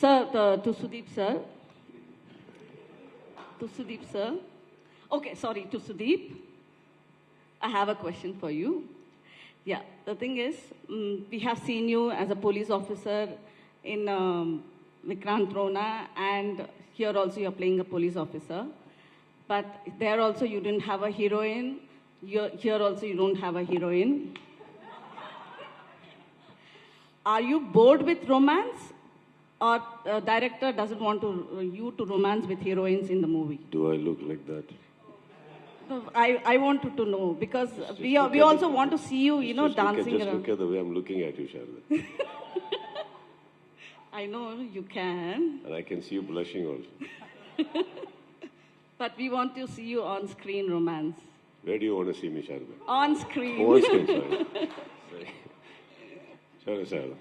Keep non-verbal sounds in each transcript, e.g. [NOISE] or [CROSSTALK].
Sir, to Sudeep sir. To Sudeep sir. Okay, sorry, to Sudeep. I have a question for you. Yeah, the thing is, mm, we have seen you as a police officer in um, Vikrant Rona, and here also you're playing a police officer. But there also you didn't have a heroine. Here here also you don't have a heroine. Are you bored with romance, or uh, director doesn't want to you to romance with heroines in the movie? Do I look like that? No, I, I wanted to know because we, are, we also the- want to see you, you know, just look at, dancing just around. look at the way I'm looking at you, Sharda. [LAUGHS] I know you can, and I can see you blushing also. [LAUGHS] but we want to see you on screen romance. Where do you want to see me, Sharda? On screen. Oh, on screen, sorry. sorry, Sharda.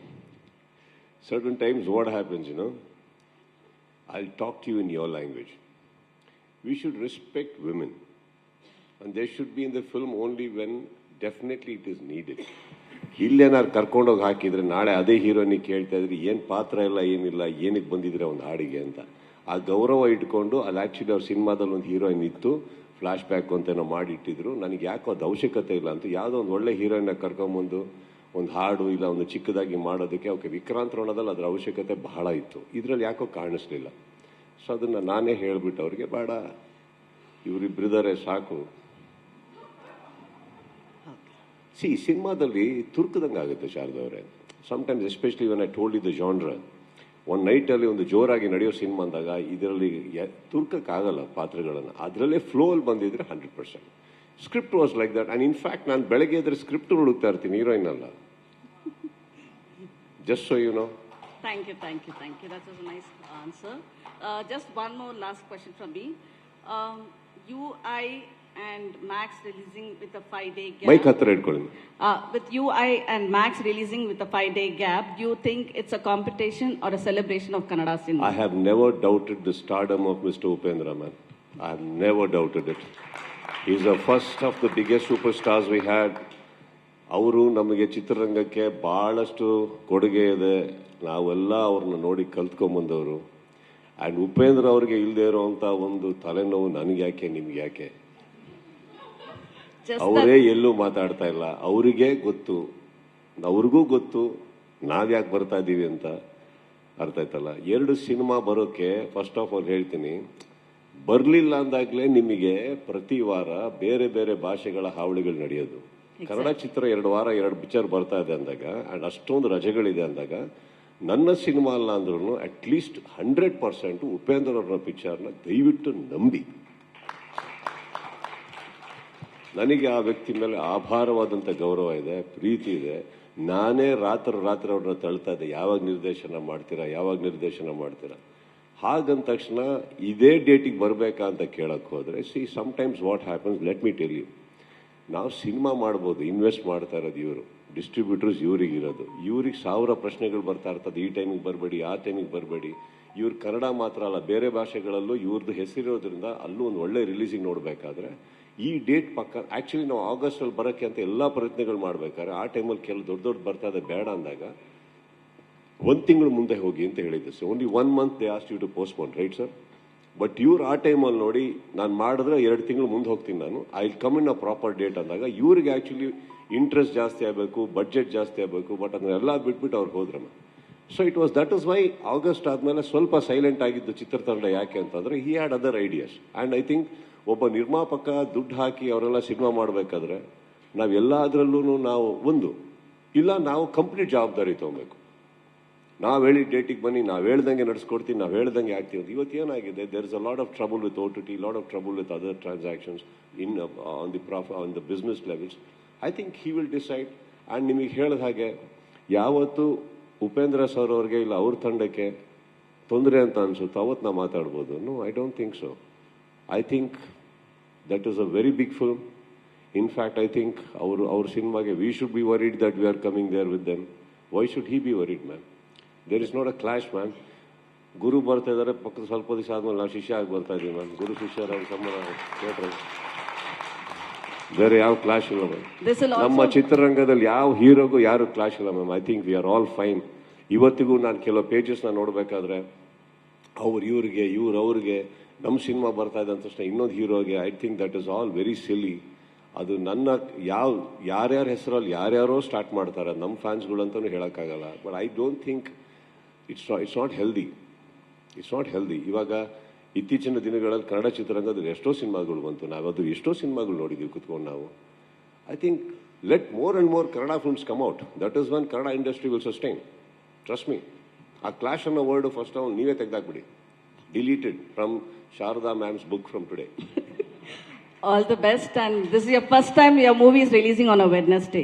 Certain times what happens, you know, I'll talk to you in your language. We should respect women. And they should be in the film only when definitely it is needed. ಇಲ್ಲೇನಾರು ಕರ್ಕೊಂಡೋಗಿ ಹಾಕಿದ್ರೆ ನಾಳೆ ಅದೇ ಹೀರೋನಿಗೆ ಕೇಳ್ತಾ ಇದ್ರಿ ಏನು ಪಾತ್ರ ಇಲ್ಲ ಏನಿಲ್ಲ ಏನಕ್ಕೆ ಬಂದಿದ್ರೆ ಒಂದು ಹಾಡಿಗೆ ಅಂತ ಆ ಗೌರವ ಇಟ್ಕೊಂಡು ಅಲ್ಲಿ ಆ್ಯಕ್ಚುಲಿ ಅವ್ರ ಸಿನಿಮಾದಲ್ಲಿ ಒಂದು ಹೀರೋಯಿನ್ ಇತ್ತು ಫ್ಲಾಶ್ ಬ್ಯಾಕ್ ಅಂತ ಏನೋ ಮಾಡಿಟ್ಟಿದ್ರು ನನಗೆ ಯಾಕೋ ಅದು ಅವಶ್ಯಕತೆ ಇಲ್ಲ ಅಂತ ಯಾವುದೋ ಒಂದು ಒಳ್ಳೆ ಹೀರೋಯಿನ್ನ ಕರ್ಕೊಂಬಂದು ಒಂದು ಹಾಡು ಇಲ್ಲ ಒಂದು ಚಿಕ್ಕದಾಗಿ ಮಾಡೋದಕ್ಕೆ ಅವಕ್ಕೆ ವಿಕ್ರಾಂತ್ ರೋಣದಲ್ಲಿ ಅದರ ಅವಶ್ಯಕತೆ ಬಹಳ ಇತ್ತು. ಇದರಲ್ಲಿ ಯಾಕೋ ಕಾಣಿಸ್ಲಿಲ್ಲ. ಸೊ ಅದನ್ನು ನಾನೇ ಹೇಳಿಬಿಟ್ಟು ಅವ್ರಿಗೆ ಬೇಡ ಇವರಿಬ್ಬರಿದ್ದಾರೆ ಸಾಕು. ಸಿ ಸಿನಿಮಾದಲ್ಲಿ ತುರ್ಕದಂಗೆ ಆಗುತ್ತೆ ಶಾರದವರೇ some sometimes especially even I told the genre ಒಂದು ನೈಟಲ್ಲಿ ಒಂದು ಜೋರಾಗಿ ನಡೆಯೋ ಸಿನಿಮಾ ಅಂದಾಗ ಇದರಲ್ಲಿ ತುರ್ಕಕ್ಕಾಗಲ್ಲ ಪಾತ್ರಗಳನ್ನು. ಅದರಲ್ಲೇ ಫ್ಲೋಲ್ಲಿ ಬಂದಿದ್ರೆ hundred percent Script was like that and in fact ನಾನು ಬೆಳಗ್ಗೆ ಇದ್ರೆ ಸ್ಕ್ರಿಪ್ಟ್ ಹುಡುಕ್ತಾ ಇರ್ತೀನಿ ಹೀರೋಯಿನ್ ಅಲ್ಲ just so you know Thank you, thank you, thank you. That was a nice answer. Uh, just one more last question from me. Um, you, I, and Max releasing with a five-day gap. Mic ಹತ್ರ ಇಟ್ಕೊಳ್ಳಿ Uh, with you, I, and Max releasing with a five-day gap, do you think it's a competition or a celebration of Kannada cinema? I have never doubted the stardom of Mr. Upendra, man. I have never doubted it. He's first of the biggest super stars we had ಅವರು ನಮಗೆ ಚಿತ್ರರಂಗಕ್ಕೆ ಭಾಳಷ್ಟು ಕೊಡುಗೆ ಇದೆ. ನಾವೆಲ್ಲ ಅವ್ರನ್ನ ನೋಡಿ ಕಲ್ತ್ಕೊಂಬಂದವರು. And Upendra ಅವ್ರಿಗೆ ಇಲ್ಲದೆ ಇರೋವಂಥ ಒಂದು ತಲೆನೋವು ನನಗೆ ಯಾಕೆ ನಿಮ್ಗೆ ಯಾಕೆ? ಅವರೇ ಎಲ್ಲೂ ಮಾತಾಡ್ತಾ ಇಲ್ಲ. ಅವರಿಗೆ ಗೊತ್ತು. ಅವ್ರಿಗೂ ಗೊತ್ತು. ನಾವ್ಯಾಕೆ ಬರ್ತಾ ಇದ್ದೀವಿ ಅಂತ ಅರ್ಥ ಆಯ್ತಲ್ಲ. ಎರಡು ಸಿನಿಮಾ ಬರೋಕ್ಕೆ ಫಸ್ಟ್ ಆಫ್ ಆಲ್ ಹೇಳ್ತೀನಿ. ಬರಲಿಲ್ಲ ಅಂದಾಗಲೇ ನಿಮಗೆ ಪ್ರತಿ ವಾರ ಬೇರೆ ಬೇರೆ ಭಾಷೆಗಳ ಹಾವಳಿಗಳು ನಡೆಯೋದು. ಕನ್ನಡ ಚಿತ್ರ ಎರಡು ವಾರ ಎರಡು ಪಿಕ್ಚರ್ ಬರ್ತಾ ಇದೆ ಅಂದಾಗ ಆ್ಯಂಡ್ ಅಷ್ಟೊಂದು ರಜೆಗಳಿದೆ ಅಂದಾಗ ನನ್ನ ಸಿನಿಮಾ ಅಲ್ಲ ಅಂದ್ರೂ ಅಟ್ಲೀಸ್ಟ್ ಹಂಡ್ರೆಡ್ ಪರ್ಸೆಂಟ್ ಉಪೇಂದ್ರ ಅವರ ಪಿಕ್ಚರ್ನ ದಯವಿಟ್ಟು ನಂಬಿ. ನನಗೆ ಆ ವ್ಯಕ್ತಿ ಮೇಲೆ ಆಭಾರವಾದಂಥ ಗೌರವ ಇದೆ ಪ್ರೀತಿ ಇದೆ. ನಾನೇ ರಾತ್ರಿ ರಾತ್ರಿ ಅವ್ರನ್ನ ತಳ್ತಾ ಇದ್ದೆ. ಯಾವಾಗ ನಿರ್ದೇಶನ ಮಾಡ್ತೀರಾ ಯಾವಾಗ ನಿರ್ದೇಶನ ಮಾಡ್ತೀರಾ? ಹಾಗಂದ ತಕ್ಷಣ ಇದೇ ಡೇಟಿಗೆ ಬರಬೇಕಾ ಅಂತ ಕೇಳಕ್ಕೆ ಹೋದರೆ see sometimes what happens let me tell you ನಾವು ಸಿನಿಮಾ ಮಾಡ್ಬೋದು ಇನ್ವೆಸ್ಟ್ ಮಾಡ್ತಾ ಇರೋದು ಇವರು ಡಿಸ್ಟ್ರಿಬ್ಯೂಟರ್ಸ್ ಇವ್ರಿಗೆ ಇರೋದು. ಇವ್ರಿಗೆ ಸಾವಿರ ಪ್ರಶ್ನೆಗಳು ಬರ್ತಾ ಇರ್ತದೆ, ಈ ಟೈಮಿಗೆ ಬರಬೇಡಿ, ಆ ಟೈಮಿಗೆ ಬರಬೇಡಿ. ಇವ್ರು ಕನ್ನಡ ಮಾತ್ರ ಅಲ್ಲ, ಬೇರೆ ಭಾಷೆಗಳಲ್ಲೂ ಇವ್ರದ್ದು ಹೆಸರಿರೋದ್ರಿಂದ ಅಲ್ಲೂ ಒಂದು ಒಳ್ಳೆ ರಿಲೀಸಿಂಗ್ ನೋಡಬೇಕಾದ್ರೆ, ಈ ಡೇಟ್ ಪಕ್ಕ ಆ್ಯಕ್ಚುಲಿ ನಾವು ಆಗಸ್ಟಲ್ಲಿ ಬರೋಕ್ಕೆ ಅಂತ ಎಲ್ಲ ಪ್ರಯತ್ನಗಳು ಮಾಡಬೇಕಾದ್ರೆ, ಆ ಟೈಮಲ್ಲಿ ಕೆಲವು ದೊಡ್ಡ ದೊಡ್ಡ ಬರ್ತಾ ಇದೆ, ಬೇಡ ಅಂದಾಗ ಒಂದು ತಿಂಗಳು ಮುಂದೆ ಹೋಗಿ ಅಂತ ಹೇಳಿದ್ದೆ sir only one month they asked you to postpone right sir but ಇವ್ರು ಆ ಟೈಮಲ್ಲಿ ನೋಡಿ, ನಾನು ಮಾಡಿದ್ರೆ ಎರಡು ತಿಂಗಳು ಮುಂದೆ ಹೋಗ್ತೀನಿ ನಾನು. I come in a proper date ಅಂದಾಗ ಇವ್ರಿಗೆ ಆ್ಯಕ್ಚುಲಿ ಇಂಟ್ರೆಸ್ಟ್ ಜಾಸ್ತಿ ಆಗಬೇಕು ಬಡ್ಜೆಟ್ ಜಾಸ್ತಿ ಆಗಬೇಕು ಬಟ್ ಅದನ್ನೆಲ್ಲ ಬಿಟ್ಬಿಟ್ಟು ಅವ್ರು ಹೋದ್ರಮ್ಮ. So it was that is why August ಆದಮೇಲೆ ಸ್ವಲ್ಪ ಸೈಲೆಂಟ್ ಆಗಿದ್ದು ಚಿತ್ರತಂಡ ಯಾಕೆ ಅಂತಂದರೆ he had other ideas and I think ಒಬ್ಬ ನಿರ್ಮಾಪಕ ದುಡ್ಡು ಹಾಕಿ ಅವರೆಲ್ಲ ಸಿನಿಮಾ ಮಾಡಬೇಕಾದ್ರೆ ನಾವೆಲ್ಲದರಲ್ಲೂ ನಾವು ಒಂದು, ಇಲ್ಲ ನಾವು ಕಂಪ್ಲೀಟ್ ಜವಾಬ್ದಾರಿ ತೊಗೊಬೇಕು. ನಾವು ಹೇಳಿ ಡೇಟಿಗೆ ಬನ್ನಿ, ನಾವು ಹೇಳ್ದಂಗೆ ನಡೆಸ್ಕೊಡ್ತೀನಿ ನಾವು ಹೇಳ್ದಂಗೆ ಆಗ್ತೀವಿ ಅಂತ ಇವತ್ತು ಏನಾಗಿದೆ? There is a lot of trouble with O T T lot of trouble with other transactions in on the prof on the business levels I think he will decide and ನಿಮಗೆ ಹೇಳಿದ ಹಾಗೆ, ಯಾವತ್ತು ಉಪೇಂದ್ರ ಸರ್ ಅವ್ರಿಗೆ ಇಲ್ಲ, ಅವ್ರ ತಂಡಕ್ಕೆ ತೊಂದರೆ ಅಂತ ಅನಿಸುತ್ತೋ ಅವತ್ತು ನಾವು ಮಾತಾಡ್ಬೋದು. No I don't think so I think that is a very big film in fact I think ಅವರು, ಅವ್ರ ಸಿನಿಮಾಗೆ we should be worried that we are coming there with them why should he be worried ma'am there is not a clash ma'am ಗುರು ಬರ್ತಾ ಇದ್ದಾರೆ ಪಕ್ಕದ ಸ್ವಲ್ಪ ದಿವಸ ಆದ್ಮೇಲೆ ನಾವು ಶಿಷ್ಯ ಆಗಿ ಬರ್ತಾ ಇದ್ದೀವಿ ಮ್ಯಾಮ್ ಗುರು ಶಿಷ್ಯರ ಸಂಬಂಧ ಥಿಯೇಟ್ರ್ ಬೇರೆ ಯಾವ ಕ್ಲಾಶ್ ಇಲ್ಲ ಮ್ಯಾಮ್ ನಮ್ಮ ಚಿತ್ರರಂಗದಲ್ಲಿ ಯಾವ ಹೀರೋಗೂ ಯಾರು ಕ್ಲಾಶ್ ಇಲ್ಲ ma'am I think we are all fine ಇವತ್ತಿಗೂ ನಾನು ಕೆಲವು ಪೇಜಸ್ನ ನೋಡಬೇಕಾದ್ರೆ ಅವ್ರು ಇವ್ರಿಗೆ ಇವ್ರು ಅವ್ರಿಗೆ ನಮ್ಮ ಸಿನಿಮಾ ಬರ್ತಾ ಇದೆ ಅಂದ ತಕ್ಷಣ ಇನ್ನೊಂದು ಹೀರೋಗೆ I think that is all very silly ಅದು ನನ್ನ ಯಾವ ಯಾರ್ಯಾರ ಹೆಸರಲ್ಲಿ ಯಾರ್ಯಾರೋ ಸ್ಟಾರ್ಟ್ ಮಾಡ್ತಾರೆ ನಮ್ಮ ಫ್ಯಾನ್ಸ್ಗಳು ಅಂತಲೂ ಹೇಳೋಕ್ಕಾಗಲ್ಲ. But I don't think it's it's not healthy it's not healthy ಇವಾಗ ಇತ್ತೀಚಿನ ದಿನಗಳಲ್ಲಿ ಕನ್ನಡ ಚಿತ್ರರಂಗದಲ್ಲಿ ಎಷ್ಟೋ ಸಿನಿಮಾಗಳು ಬಂತು. ನಾವದು ಎಷ್ಟೋ ಸಿನಿಮಾಗಳು ನೋಡಿದ್ದೀವಿ ಕುತ್ಕೊಂಡು ನಾವು. I think let more and more Kannada films come out that is one Kannada industry will sustain trust me ಆ ಕ್ಲಾಶ್ ಅನ್ನೋ ವರ್ಡ್ ಫಸ್ಟ್ ಅವ್ನು ನೀವೇ ತೆಗೆದಾಕ್ಬಿಡಿ. Deleted from Sharada ma'am's book from today All the best, and this is your first time your movie is releasing on a Wednesday.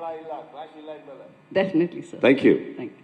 Joining ಜಗಳ ಇಲ್ಲ clash ಇಲ್ಲ ಇದ್ಮೇಲೆ Definitely, sir. Thank you Thank you.